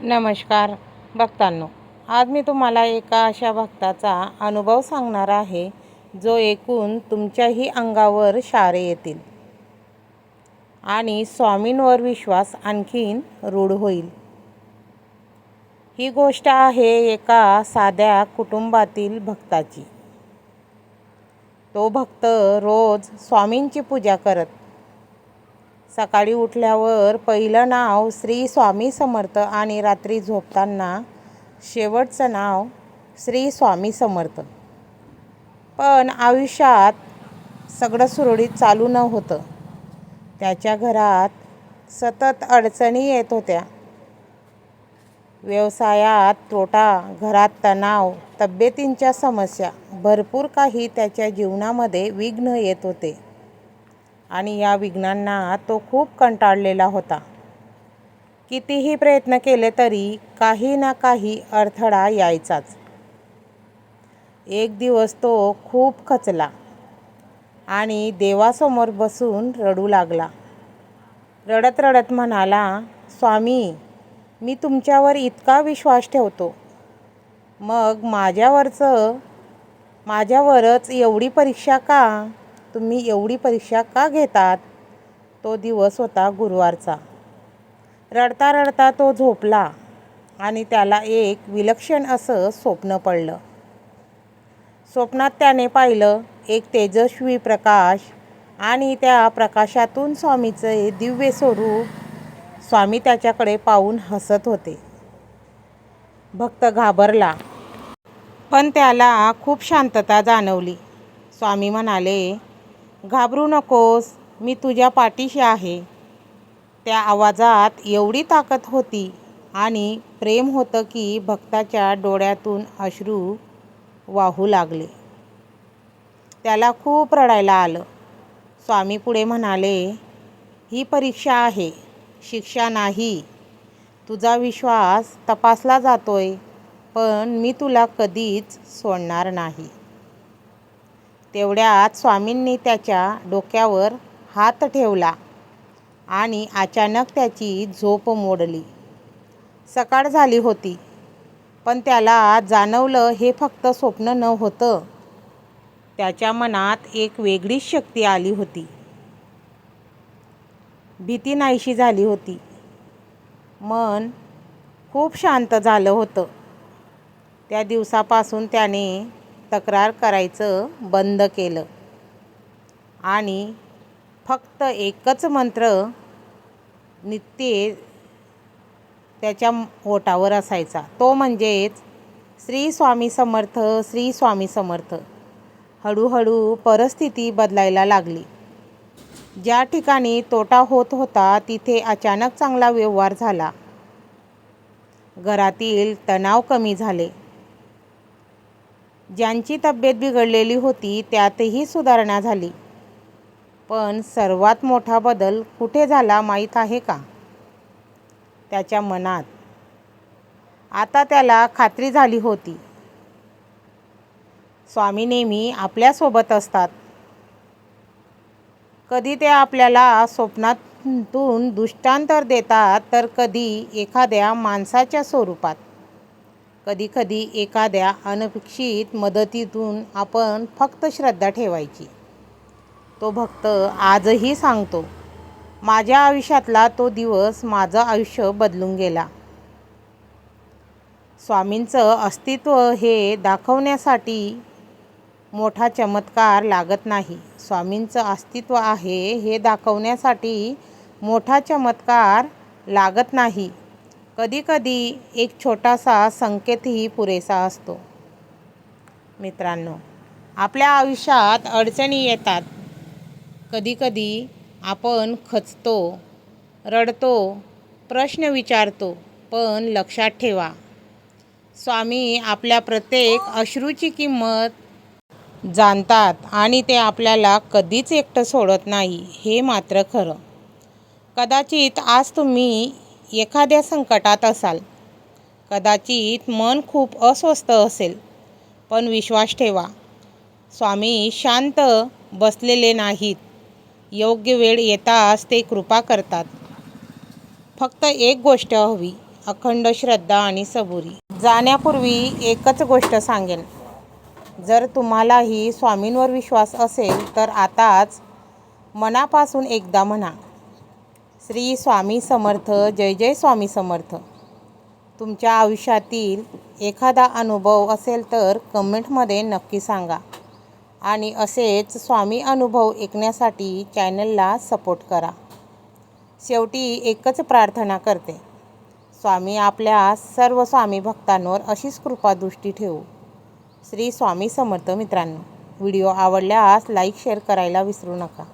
नमस्कार भक्तांनो. आज मी तुम्हाला एका अशा भक्ताचा अनुभव सांगणार आहे जो ऐकून तुमच्याही अंगावर शारे येतील आणि स्वामींवर विश्वास आणखीन रूढ होईल. ही गोष्ट आहे एका साध्या कुटुंबातील भक्ताची. तो भक्त रोज स्वामींची पूजा करत सकाळी उठल्यावर पहिलं नाव श्री स्वामी समर्थ आणि रात्री झोपताना शेवटचं नाव श्री स्वामी समर्थ. पण आयुष्यात सगळं सुरळीत चालू न होतं. त्याच्या घरात सतत अडचणी येत होत्या. व्यवसायात तोटा घरात तणाव तब्येतींच्या समस्या भरपूर काही त्याच्या जीवनामध्ये विघ्न येत होते. आणि या विघ्नांना तो खूप कंटाळलेला होता. कितीही प्रयत्न केले तरी काही ना काही अडथळा यायचाच. एक दिवस तो खूप खचला आणि देवासमोर बसून रडू लागला. रडत रडत म्हणाला स्वामी मी तुमच्यावर इतका विश्वास ठेवतो. मग माझ्यावरचं माझ्यावरच एवढी परीक्षा का? तुम्ही एवढी परीक्षा का घेतात? तो दिवस होता गुरुवारचा. रडता रडता तो झोपला आणि त्याला एक विलक्षण असं स्वप्न पडलं. स्वप्नात त्याने पाहिलं एक तेजस्वी प्रकाश आणि त्या प्रकाशातून स्वामीचे दिव्य स्वरूप स्वामी त्याच्याकडे पाहून हसत होते. भक्त घाबरला. पण त्याला खूप शांतता जाणवली. स्वामी म्हणाले घाबरू नकोस मी तुझ्या पाठीशी आहे. त्या आवाजात एवढी ताकद होती आणि प्रेम होतं की भक्ताच्या डोळ्यातून अश्रू वाहू लागले. त्याला खूप रडायला आलं. स्वामी पुढे म्हणाले ही परीक्षा आहे शिक्षा नाही. तुझा विश्वास तपासला जातोय पण मी तुला कधीच सोडणार नाही. तेवढ्यात स्वामींनी त्याच्या डोक्यावर हात ठेवला आणि अचानक त्याची झोप मोडली. सकाळ झाली होती पण त्याला जाणवलं हे फक्त स्वप्न न होतं त्याच्या मनात एक वेगळीच शक्ती आली होती. भीती नाहीशी झाली होती. मन खूप शांत झालं होतं. त्या दिवसापासून त्याने तक्रार करायचं बंद केलं. आणि फक्त एकच मंत्र नित्य त्याच्या ओटावर असायचा. तो म्हणजेच श्री स्वामी समर्थ श्री स्वामी समर्थ. हळूहळू परिस्थिती बदलायला लागली. ज्या ठिकाणी तोटा होत होता तिथे अचानक चांगला व्यवहार झाला. घरातील तणाव कमी झाले. ज्यांची तब्येत बिघडलेली होती त्यातही सुधारणा झाली. पण सर्वात मोठा बदल कुठे झाला माहीत आहे का? त्याच्या मनात. आता त्याला खात्री झाली होती. स्वामी नेहमी आपल्यासोबत असतात. कधी ते आपल्याला स्वप्नातून दृष्टांतर देतात तर कधी एखाद्या माणसाच्या स्वरूपात. कधीकधी एखाद्या अनपेक्षित मदतीतून आपण फक्त श्रद्धा ठेवायची. तो भक्त आजही सांगतो माझ्या आयुष्यातला तो दिवस माझं आयुष्य बदलून गेला. स्वामींचं अस्तित्व हे दाखवण्यासाठी मोठा चमत्कार लागत नाही. स्वामींचं अस्तित्व आहे हे दाखवण्यासाठी मोठा चमत्कार लागत नाही. कधीकधी एक छोटासा संकेतही पुरेसा असतो. मित्रांनो आपल्या आयुष्यात अडचणी येतात. कधीकधी आपण खचतो रडतो प्रश्न विचारतो पण लक्षात ठेवा. स्वामी आपल्या प्रत्येक अश्रूची किंमत जाणतात आणि ते आपल्याला कधीच एकटं सोडत नाही हे मात्र खरं. कदाचित आज तुम्ही एखाद्या संकटात असाल. कदाचित मन खूप अस्वस्थ असेल. पण विश्वास ठेवा. स्वामी शांत बसलेले नाहीत. योग्य वेळ येताच ते कृपा करतात. फक्त एक गोष्ट हवी अखंड श्रद्धा आणि सबुरी. जाण्यापूर्वी एकच गोष्ट सांगेन. जर तुम्हालाही स्वामींवर विश्वास असेल तर आताच मनापासून एकदा म्हणा. श्री स्वामी समर्थ जय जय स्वामी समर्थ. तुमच्या आयुष्यातील एखादा अनुभव असेल तर कमेंटमध्ये नक्की सांगा. आणि असेच स्वामी अनुभव ऐकण्यासाठी चॅनलला सपोर्ट करा. शेवटी एकच प्रार्थना करते. स्वामी आपल्या सर्व स्वामी भक्तांवर अशीच कृपादृष्टी ठेवू. श्री स्वामी समर्थ मित्रांनो व्हिडिओ आवडल्यास लाईक शेअर करायला विसरू नका.